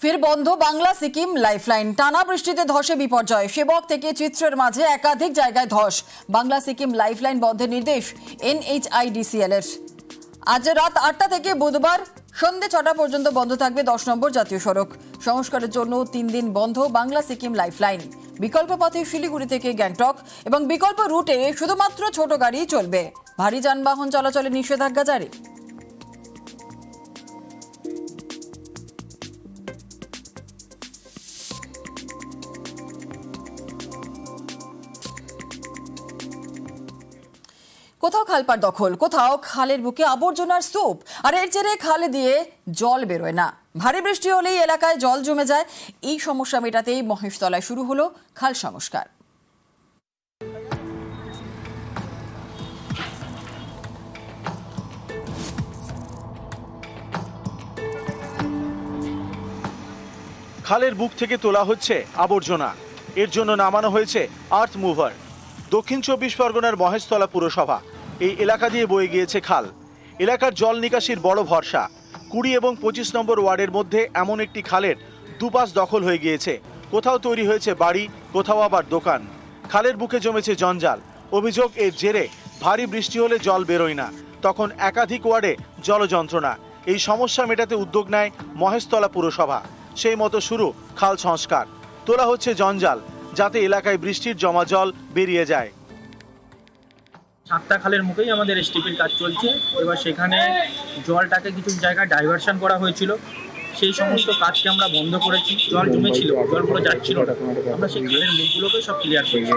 ফের বন্ধ বাংলা, সিকিম লাইফলাইন। টানা বৃষ্টিতে ধসে বিপর্যয়। সেবক থেকে চিত্রের মাঝে একাধিক জায়গায় ধস। বাংলা, সিকিম লাইফলাইন বন্ধের নির্দেশ এনএইচআইডিসিএল এর আজ রাত আটটা থেকে বুধবার সন্ধে ছটা পর্যন্ত বন্ধ থাকবে দশ নম্বর জাতীয় সড়ক। সংস্কারের জন্য তিন দিন বন্ধ বাংলা, সিকিম লাইফলাইন। বিকল্প পথে শিলিগুড়ি থেকে গ্যাংটক এবং বিকল্প রুটে শুধুমাত্র ছোট গাড়ি চলবে। ভারী যানবাহন চলাচলে নিষেধাজ্ঞা জারি। কোথাও খালপার দখল, কোথাও খালের বুকে আবর্জনার স্তূপ। আর এর জেরে খালে দিয়ে জল বেরোয় না। ভারী বৃষ্টি হলেই এলাকায় জল জমে যায়। এই সমস্যা মেটাতেই মহেশতলায় শুরু হলো খাল সংস্কার। খালের বুক থেকে তোলা হচ্ছে আবর্জনা। এর জন্য নামানো হয়েছে আর্থ মুভার। দক্ষিণ চব্বিশ পরগনার মহেশতলা পুরসভা। এই এলাকা দিয়ে বয়ে গিয়েছে খাল। এলাকার জল নিকাশির বড় ভরসা। কুড়ি এবং পঁচিশ নম্বর ওয়ার্ডের মধ্যে এমন একটি খালের দুপাশ দখল হয়ে গিয়েছে। কোথাও তৈরি হয়েছে বাড়ি, কোথাও আবার দোকান। খালের বুকে জমেছে জঞ্জাল। অভিযোগ এর জেরে ভারী বৃষ্টি হলে জল বেরোয় না। তখন একাধিক ওয়ার্ডে জলযন্ত্রণা। এই সমস্যা মেটাতে উদ্যোগ নেয় মহেশতলা পুরসভা। সেই মতো শুরু খাল সংস্কার। তোলা হচ্ছে জঞ্জাল। যাতে এলাকায় বৃষ্টির জমা জল বেরিয়ে যায়। সাতটা খালের মুখেই আমাদের এসটিপির কাজ চলছে। এবার সেখানে জলটাকে কিছু জায়গায় ডাইভারশন করা হয়েছিল। সেই সমস্ত কাজকে আমরা বন্ধ করেছি। জল জমেছিল, জলগুলো যাচ্ছিল। আমরা সেই খালের মুখগুলোকে সব ক্লিয়ার করেছি।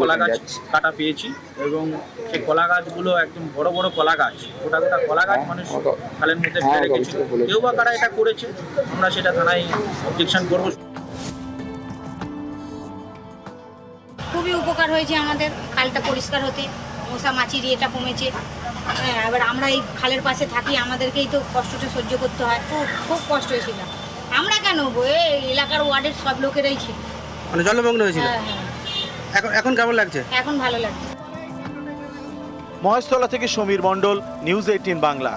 কলা গাছ কাটা পেয়েছি এবং সেই কলা গাছগুলো একদম বড় বড় কলা গাছ গোটা গোটা কলা গাছ মানুষ খালের মধ্যে ফেলে রেখেছিল। কেউ বা কারা এটা করেছে, আমরা সেটা থানায় অবজেকশন করব। উপকার হয়েছে আমাদের খালটা পরিষ্কার হতে। মশা মাছির ইয়েটা কমেছে। হ্যাঁ এবার আমরা এই খালের পাশে থাকি আমাদেরকেই তো কষ্টটা সহ্য করতে হয়। খুব খুব কষ্ট হয়েছিল। আমরা কেন হব? এই এলাকার ওয়ার্ডের সব লোকেরাই ছিল। মানে জলমগ্ন হয়েছিল? হ্যাঁ হ্যাঁ। এখন এখন কেমন লাগছে? এখন ভালো লাগছে। মহেশতলা থেকে সমীর মণ্ডল নিউজ এইটিন বাংলা।